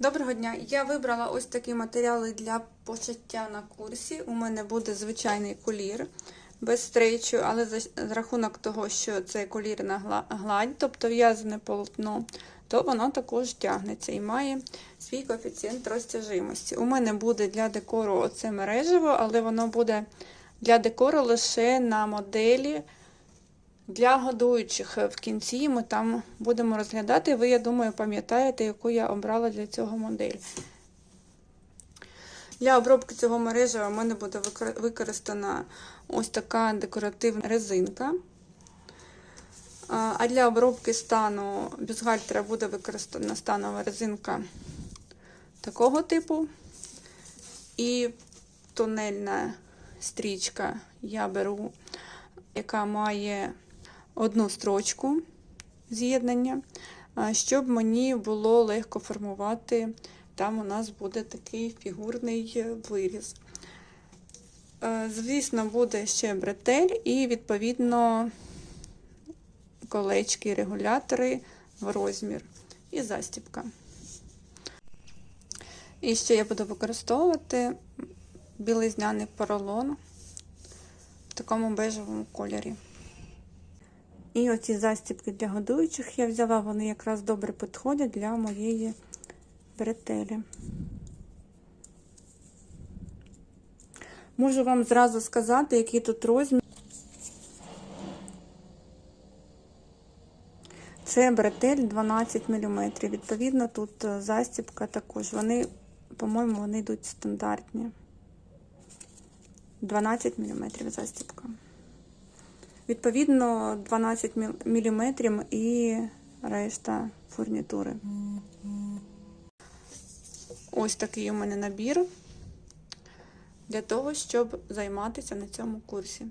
Доброго дня! Я вибрала ось такі матеріали для пошиття на курсі. У мене буде звичайний колір без стрейчу, але за рахунок того, що це колір на гладь, тобто в'язане полотно, то воно також тягнеться і має свій коефіцієнт розтяжимості. У мене буде для декору оце мережево, але воно буде для декору лише на моделі. Для годуючих в кінці ми там будемо розглядати. Ви, я думаю, пам'ятаєте, яку я обрала для цього модель. Для обробки цього мережа у мене буде використана ось така декоративна резинка. А для обробки стану бюстгальтера буде використана станова резинка такого типу. І тунельна стрічка я беру, яка має одну строчку з'єднання, щоб мені було легко формувати. Там у нас буде такий фігурний е, виріз. Е, Звісно, буде ще бретель і, відповідно, колечки, регулятори в розмір і застібка. І ще я буду використовувати білизняний поролон в такому бежевому кольорі. І оці застібки для годуючих я взяла, вони якраз добре підходять для моєї бретелі. Можу вам зразу сказати, який тут розмір. Це бретель 12 мм. Відповідно, тут е, застібка також. Вони, по-моєму, вони йдуть стандартні. 12 мм застібка. Відповідно, 12 мм і решта фурнітури. Ось такий у мене набір для того, щоб займатися на цьому курсі.